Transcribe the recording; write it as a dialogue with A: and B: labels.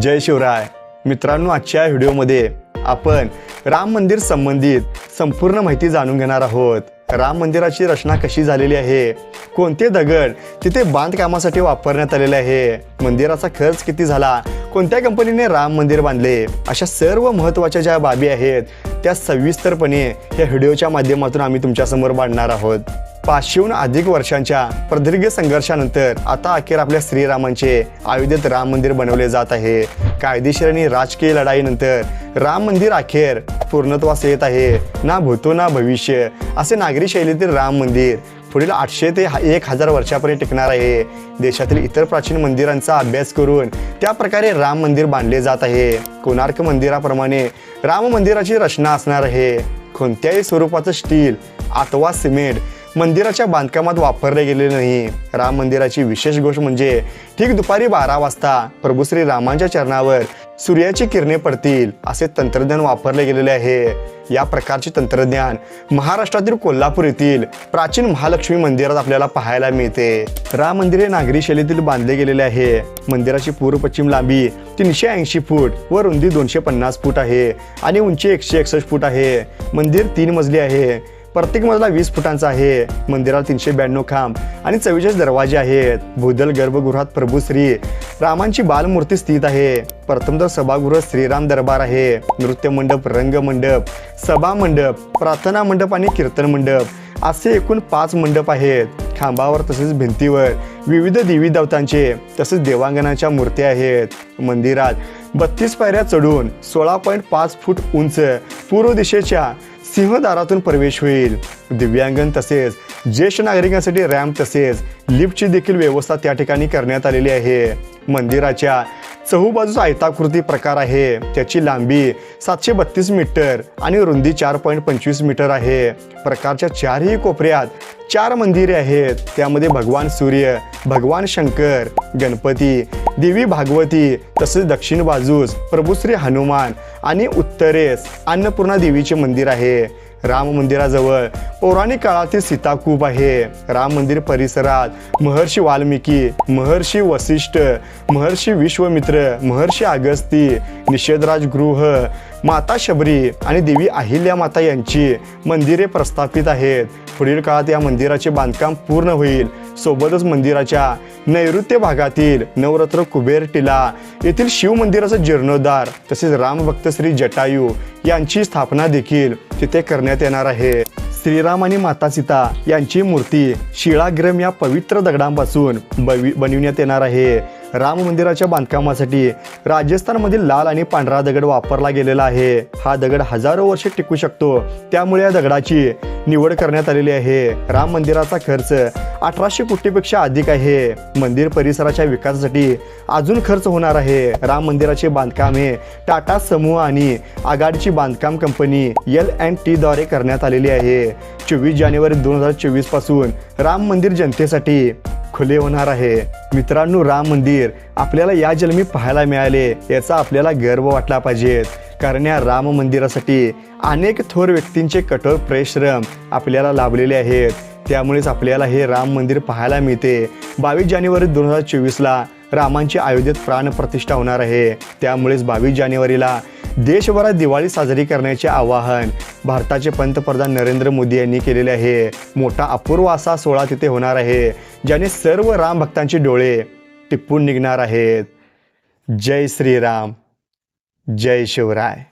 A: जय शिवराय. मित्रांनो आजच्या व्हिडिओमध्ये आपण राम मंदिर संबंधित संपूर्ण माहिती जाणून घेणार आहोत. राम मंदिराची रचना कशी झालेली आहे? कोणते दगड तिथे बांधकामासाठी वापरण्यात आलेले आहे? मंदिराचा खर्च किती झाला? कोणत्या कंपनीने राम मंदिर बांधले? अशा सर्व महत्त्वाच्या ज्या बाबी आहेत त्या सविस्तरपणे या व्हिडिओच्या माध्यमातून आम्ही तुमच्यासमोर मांडणार आहोत. पाचशेहून अधिक वर्षांच्या प्रदीर्घ संघर्षानंतर आता अखेर आपल्या श्रीरामांचे अयोध्येत राम मंदिर बनवले जात आहे. कायदेशीर आणि राजकीय लढाईनंतर राम मंदिर अखेर पूर्णत्वास येत आहे. ना भूतो ना भविष्य असे नागरी शैलीतील राम मंदिर पुढील आठशे ते एक हजार वर्षापर्यंत टिकणार आहे. देशातील इतर प्राचीन मंदिरांचा अभ्यास करून त्या प्रकारे राम मंदिर बांधले जात आहे. कोणार्क मंदिराप्रमाणे राम मंदिराची रचना असणार आहे. कोणत्याही स्वरूपाचं स्टील अथवा सिमेंट मंदिराच्या बांधकामात वापरले गेलेले नाही. राम मंदिराची विशेष गोष्ट म्हणजे ठीक दुपारी बारा वाजता प्रभू श्री रामांच्या चरणावर सूर्याची किरणे पडतील असे तंत्रज्ञान वापरले गेलेले आहे. या प्रकारचे तंत्रज्ञान महाराष्ट्रातील कोल्हापूर येथील प्राचीन महालक्ष्मी मंदिरात आपल्याला पाहायला मिळते. राम मंदिर हे नागरी शैलीतील बांधले गेलेले आहे. मंदिराची पूर्व पश्चिम लांबी तीनशे ऐंशी फूट व रुंदी दोनशे पन्नास फूट आहे आणि उंची एकशे एकसष्ट फूट आहे. मंदिर तीन मजली आहे. प्रत्येक मजला वीस फुटांचा आहे. मंदिराला तीनशे ब्याण्णव खांब आणि चव्वेचाळीस दरवाजे आहेत. भूदल गर्भगृहात प्रभू श्री. रामांची बालमूर्ती स्थित आहे. प्रथमतर सभागृह श्रीराम दरबार आहे. नृत्य मंडप रंगमंडप सभा मंडप प्रार्थना मंडप आणि कीर्तन मंडप असे एकूण पाच मंडप आहेत. खांबावर तसेच भिंतीवर विविध देवी देवतांचे तसेच देवांगणाच्या मूर्त्या आहेत. मंदिरात बत्तीस पायऱ्या चढून सोळा पॉईंट पाच फूट उंच पूर्व दिशेच्या सिंहदारातून प्रवेश होईल. दिव्यांगन तसेच ज्येष्ठ नागरिकांसाठी रॅम्प तसेच लिफ्टची देखील व्यवस्था त्या ठिकाणी करण्यात आलेली आहे. मंदिराच्या चहूबाजूचा आयताकृती प्रकार आहे. त्याची लांबी सातशे बत्तीस मीटर आणि रुंदी चार पॉईंट पंचवीस मीटर आहे. प्रकारच्या चारही कोपऱ्यात चार मंदिरे आहेत. त्यामध्ये भगवान सूर्य भगवान शंकर गणपती देवी भागवती तसेच दक्षिण बाजूस प्रभूश्री हनुमान आणि उत्तरेस अन्नपूर्णा देवीचे मंदिर आहे. राम मंदिराजवळ. पौराणिक काळातील सीताकूप आहे. राम मंदिर परिसरात महर्षी वाल्मिकी महर्षी वसिष्ठ महर्षी विश्वमित्र महर्षी अगस्ती निषेधराज गृह माता शबरी आणि देवी अहिल्या माता यांची मंदिरे प्रस्थापित आहेत. पुढील काळात या मंदिराचे बांधकाम पूर्ण होईल. सोबतच मंदिराच्या नैऋत्य भागातील नवरात्र कुबेर टिला येथील शिव मंदिराचा जीर्णोद्धार तसेच रामभक्त श्री जटायू यांची स्थापना देखील तिथे करण्यात येणार आहे. श्रीराम आणि माता सीता यांची मूर्ती शिळाग्रम या पवित्र दगडांपासून बनविण्यात येणार आहे. राम मंदिराच्या बांधकामासाठी राजस्थानमधील लाल आणि पांढरा दगड वापरला गेलेला आहे. हा दगड हजारो वर्षे टिकू शकतो. त्यामुळे या दगडाची निवड करण्यात आलेली आहे. राम मंदिराचा खर्च अठराशे कोटीपेक्षा अधिक आहे. मंदिर परिसराच्या विकासासाठी अजून खर्च होणार आहे. राम मंदिराचे बांधकाम हे टाटा समूह आणि आघाडीची बांधकाम कंपनी एल अँड टी द्वारे करण्यात आलेली आहे. चोवीस जानेवारी दोन हजार चोवीसपासून राम मंदिर जनतेसाठी खुले होणार आहे. मित्रांनो राम मंदिर आपल्याला या जन्मी पाहायला मिळाले याचा आपल्याला गर्व वाटला पाहिजेत कारण या राम मंदिरासाठी अनेक थोर व्यक्तींचे कठोर परिश्रम आपल्याला लाभलेले आहेत. त्यामुळेच आपल्याला हे राम मंदिर पाहायला मिळते. बावीस जानेवारी दोन हजार चोवीसला रामांची अयोध्येत प्राणप्रतिष्ठा होणार आहे. त्यामुळेच बावीस जानेवारीला देशभरात दिवाळी साजरी करण्याचे आवाहन भारताचे पंतप्रधान नरेंद्र मोदी यांनी केलेले आहे. मोठा अपूर्व असा सोहळा तिथे होणार आहे ज्याने सर्व राम भक्तांचे डोळे टिपून निघणार आहेत. जय श्रीराम जय शिवराय.